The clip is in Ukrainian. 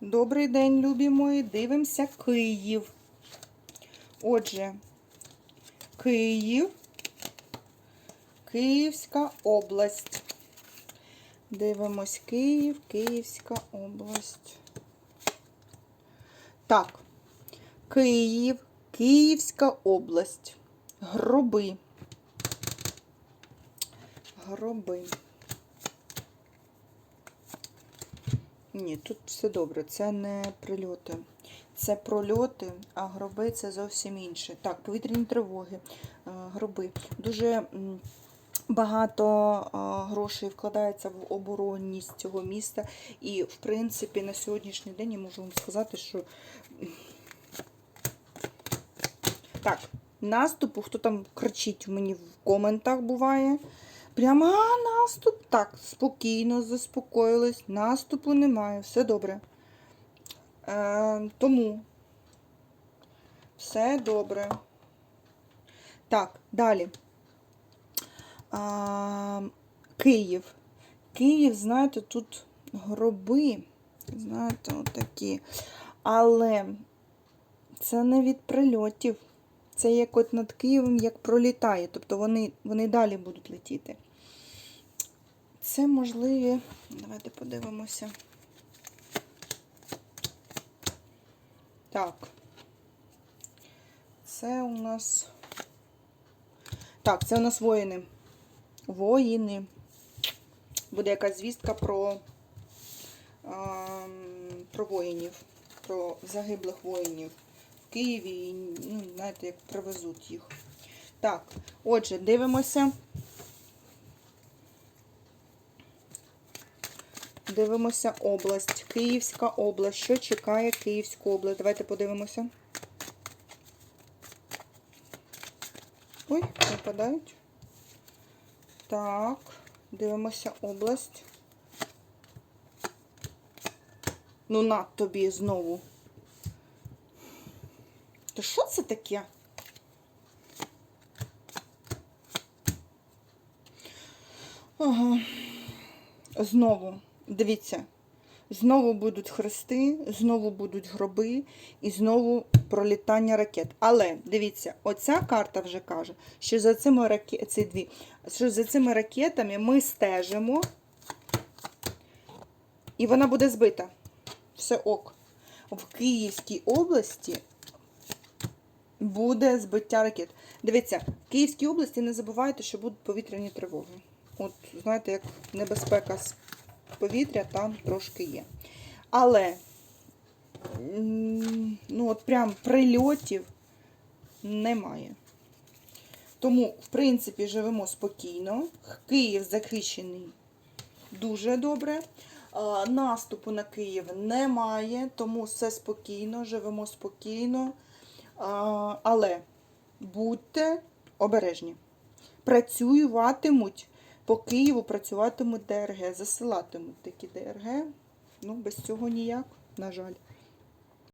Добрий день, любі мої. Дивимося Київ. Отже, Київ, Київська область. Дивимось Київ, Київська область. Так, Київ, Київська область. Гроби. Гроби. Ні, тут все добре, це не прильоти. Це прольоти, а гроби це зовсім інше. Так, повітряні тривоги, е, гроби. Дуже багато е, грошей вкладається в оборонність цього міста. І, в принципі, на сьогоднішній день я можу вам сказати, що. Так, наступу, хто там кричить мені в коментах буває. Прямо наступ. Так, спокійно, заспокоїлись. Наступу немає, все добре. Е, тому все добре. Так, далі. А, Київ. Київ, знаєте, тут гроби. Знаєте, отакі. Але це не від прильотів. Це як от над Києвом як пролітає. Тобто вони, вони далі будуть летіти. Це можливі. Давайте подивимося. Так. Це у нас. Так, це у нас воїни. Воїни. Буде якась звістка про, про воїнів, про загиблих воїнів Києві. І, ну, знаєте, як привезуть їх. Так, отже, дивимося. Дивимося область. Київська область. Що чекає Київську область? Давайте подивимося. Ой, випадають. Так, дивимося область. Ну, на тобі знову. То що це таке? Ага. Знову, дивіться, знову будуть хрести, знову будуть гроби і знову пролітання ракет. Але дивіться, оця карта вже каже, що за цими раке... ці дві, що за цими ракетами ми стежимо, і вона буде збита. Все ок. В Київській області буде збиття ракет. Дивіться, в Київській області не забувайте, що будуть повітряні тривоги. От, знаєте, як небезпека з повітря там трошки є. Але, ну, от прям прильотів немає. Тому, в принципі, живемо спокійно. Київ захищений дуже добре. Наступу на Київ немає, тому все спокійно, живемо спокійно. Але будьте обережні. Працюватимуть по Києву, працюватимуть ДРГ, засилатимуть такі ДРГ. Ну, без цього ніяк, на жаль.